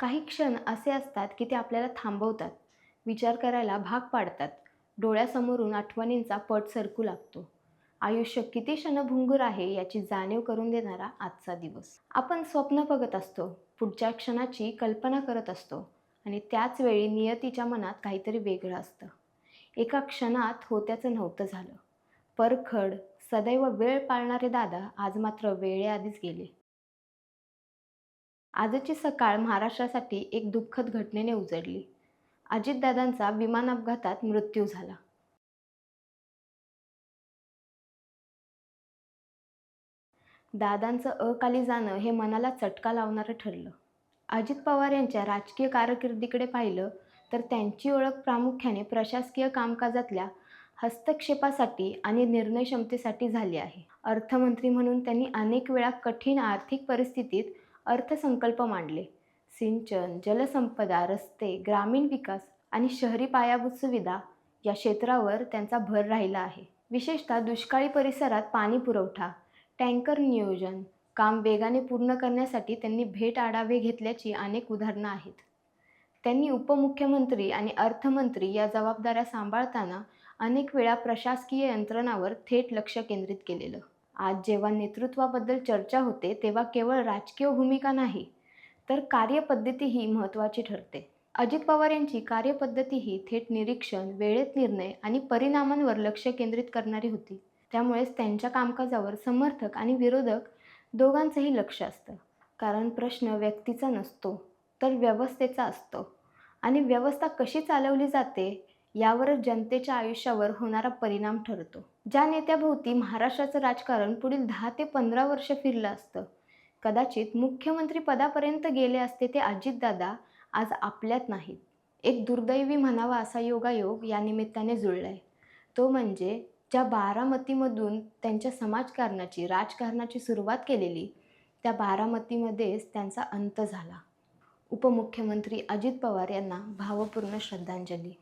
काही क्षण असे असतात की ते आपल्याला थांबवतात. विचार करायला भाग पाडतात. डोळ्यासमोरून आठवणींचा पट सरकू लागतो. आयुष्य किती क्षणभंगूर आहे याची जाणीव करून देणारा आजचा दिवस. आपण स्वप्न बघत असतो पुढच्या क्षणाची कल्पना करत असतो आणि त्याच वेळी नियतीच्या मनात काहीतरी वेगळं असतं. एका क्षणात होत्याचं नव्हतं झालं. परखड सदैव वेळ पाळणारे दादा आज मात्र वेळेआधीच गेले. आजची सकाळ महाराष्ट्रासाठी एक दुःखद घटनेने उजडली. अजितदादांचा विमान अपघातात मृत्यू झाला. दादांचं अकाली जाणं हे मनाला चटका लावणारं ठरलं. अजित पवार यांच्या राजकीय कारकिर्दीकडे पाहिलं तर त्यांची ओळख प्रामुख्याने प्रशासकीय कामकाजातल्या हस्तक्षेपासाठी आणि निर्णय क्षमतेसाठी झाली आहे. अर्थमंत्री म्हणून त्यांनी अनेक वेळा कठीण आर्थिक परिस्थितीत अर्थसंकल्प मांडले. सिंचन जलसंपदा रस्ते ग्रामीण विकास आणि शहरी पायाभूत सुविधा या क्षेत्रावर त्यांचा भर राहिला आहे. विशेषतः दुष्काळी परिसरात पाणी पुरवठा टँकर नियोजन काम वेगाने पूर्ण करण्यासाठी त्यांनी भेट आढावे घेतल्याची अनेक उदाहरणं आहेत. त्यांनी उपमुख्यमंत्री आणि अर्थमंत्री या जबाबदाऱ्या सांभाळताना अनेक वेळा प्रशासकीय यंत्रणावर थेट लक्ष केंद्रित केलेलं. आज जेव्हा नेतृत्वाबद्दल चर्चा होते तेव्हा केवळ राजकीय भूमिका नाही तर कार्यपद्धतीही महत्त्वाची ठरते. अजित पवार यांची कार्यपद्धती ही थेट निरीक्षण वेळेत निर्णय आणि परिणामांवर लक्ष केंद्रित करणारी होती. त्यामुळेच त्यांच्या कामकाजावर समर्थक आणि विरोधक दोघांचंही लक्ष असतं. कारण प्रश्न व्यक्तीचा नसतो तर व्यवस्थेचा असतो. आणि व्यवस्था कशी चालवली जाते यावरच जनतेच्या आयुष्यावर होणारा परिणाम ठरतो. ज्या नेत्याभोवती महाराष्ट्राचं राजकारण पुढील दहा ते पंधरा वर्ष फिरलं असतं कदाचित मुख्यमंत्री पदापर्यंत गेले असते ते अजितदादा आज आपल्यात नाहीत. एक दुर्दैवी म्हणावा असा योगायोग या निमित्ताने जुळलाय. तो म्हणजे ज्या बारामतीमधून त्यांच्या समाजकारणाची राजकारणाची सुरुवात केलेली त्या बारामतीमध्येच त्यांचा अंत झाला. उपमुख्यमंत्री अजित पवार यांना भावपूर्ण श्रद्धांजली.